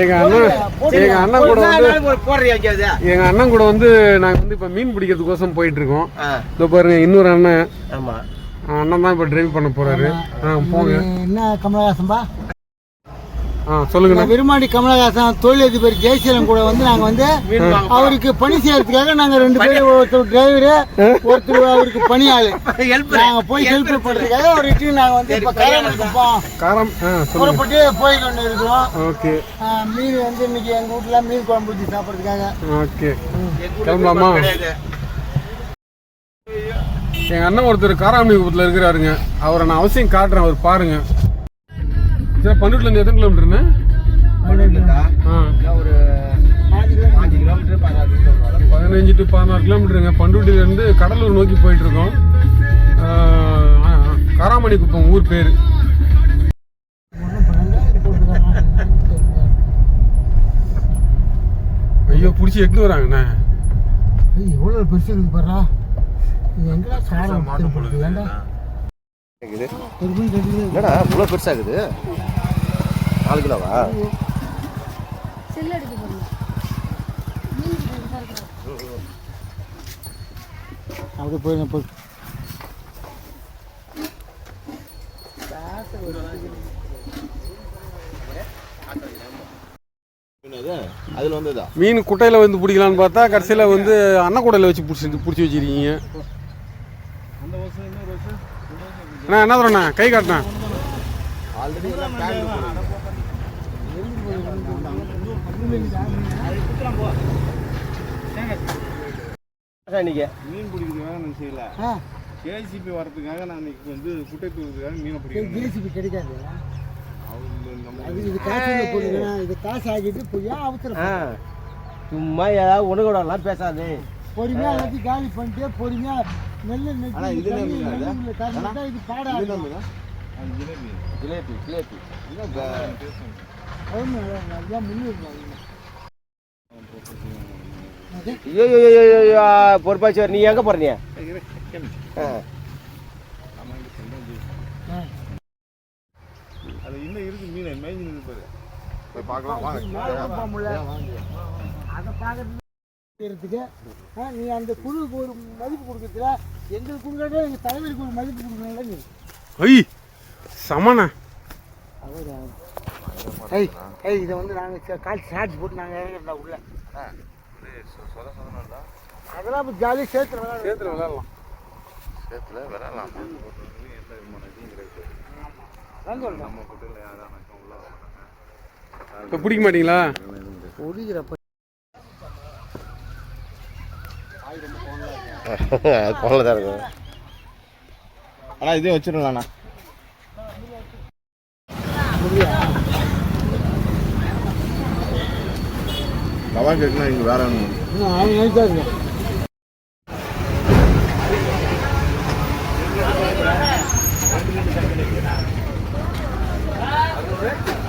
எங்க அண்ணன் எங்க அண்ணன் கூட வந்து எங்க அண்ணன் கூட வந்து நாங்க வந்து இப்ப மீன் பிடிக்கிறதுக்கோசம் போயிட்டு இருக்கோம் இதோ பாருங்க இன்னொரு அண்ணன். ஆமா. அண்ணன் தான் இப்ப டிரைவ் பண்ண போறாரு. போங்க. என்ன கமலஹாசன்பா? ஆ சொல்லுங்கண்ணா. விருமாண்டி கமலஹாசன் தொழிலதிபர் ஜெயசீலன் கூட வந்து நாங்க வந்து அவருக்கு பணி செய்யறதுக்காக நாங்க ரெண்டு பேரும் ஒருத்தர் டிரைவரு ஒருத்தர் அவருக்கு பணியாளு. நாங்க போய் ஹெல்ப் பண்றதுக்காக அவருக்கு நாங்க வந்து இப்ப காரம் புறப்பட்டு போய் கொண்டு இருக்கிறோம். ஓகே. மீன் வந்து இன்னைக்கு எங்க வீட்டுல மீன் குழம்பு ஊற்றி சாப்பிட்றதுக்காக. ஓகே. கிளம்பலாமா எங்க அண்ணன் ஒருத்தர் காராமணிபுரத்தில் இருக்கிறாருங்க. அவரை நான் அவசியம் காட்டுறேன் அவர் பாருங்க. சரி பன்னெண்டுல இருந்து எத்தனை கிலோமீட்டருண்ணே. பதினஞ்சு டு பதினாறு கிலோமீட்டருங்க பண்ருட்டிலேருந்து கடலூர் நோக்கி போயிட்டு இருக்கோம் ஆ, ஆ, ஆ, காராமணி குப்பம் ஊர் பேர். ஐயோ பிடிச்சி எட்டு வராங்கண்ணே எவ்வளோ பெருசு இருக்குது பாரா எங்கடா சாரம் மீன் ரெண்டு மீன் என்னடா இவ்வளோ பெருசா இருக்குது? நாலு கிலோவா? அப்படியே போய் போய் அதில் வந்ததா? மீன் குட்டையில் வந்து பிடிக்கலான்னு பார்த்தா கடைசியில் வந்து அன்னக்கூடையில் வச்சு பிடிச்சி பிடிச்சி வச்சிருக்கீங்க. அண்ணா என்ன தரண்ணா கை காட்டினேன் ஆல்ரெடி எல்லாம் இன்னைக்கு? மீன் பிடிக்கிறதுக்காக நான் செய்யல. கேசிபி வரதுக்காக நான் இன்னைக்கு வந்து குட்டை தூக்கிறதுக்காக மீனை பிடிக்கிறேன். ஜேசிபி கிடைக்காது. இது காசு போடுங்க இது காசு ஆகிட்டு போய் அவசரம். சும்மா ஏதாவது கூடலாம் பேசாது. பொறுமையா எல்லாத்தையும் காலி பண்ணிட்டு பொறுமையா நெல்லு நெட்டி ஆனா இது பாடா ஜிலேபி ஜிலேபி. பொறுப்பாச்சு நீ எங்கே போகிற நீ. அது இன்னும் இருக்கு மீன். மேய்ஞ்சி இருக்கு பாரு. போய் பார்க்கலாம் வாங்க. அதை பார்க்கறதுக்கு செய்யறதுக்கு, ஆ, நீ அந்த குழுவுக்கு ஒரு மதிப்பு கொடுக்கறதுல எங்களுக்கு கொடுக்கறத எங்க தலைவருக்கு ஒரு மதிப்பு கொடுக்கணும்ல நீ. ஐய் சமண்ணா அவர் ஏய் ஏய் இதை வந்து நாங்கள் கால் சார்ஜ் போட்டு நாங்கள் இறங்குறதா உள்ள. அதெல்லாம் இப்போ ஜாலியாக சேர்த்து விளாடுறோம் சேர்த்துல விளையாடலாம் சேத்துல விரலாம் எந்த விதமான இதுவும் கிடையாது கோனில் தான் இருக்கும் ஆனால் இதையும் வச்சிடலாண்ணா தவா கேட்கணும் இங்கே வேற ஒன்று Thank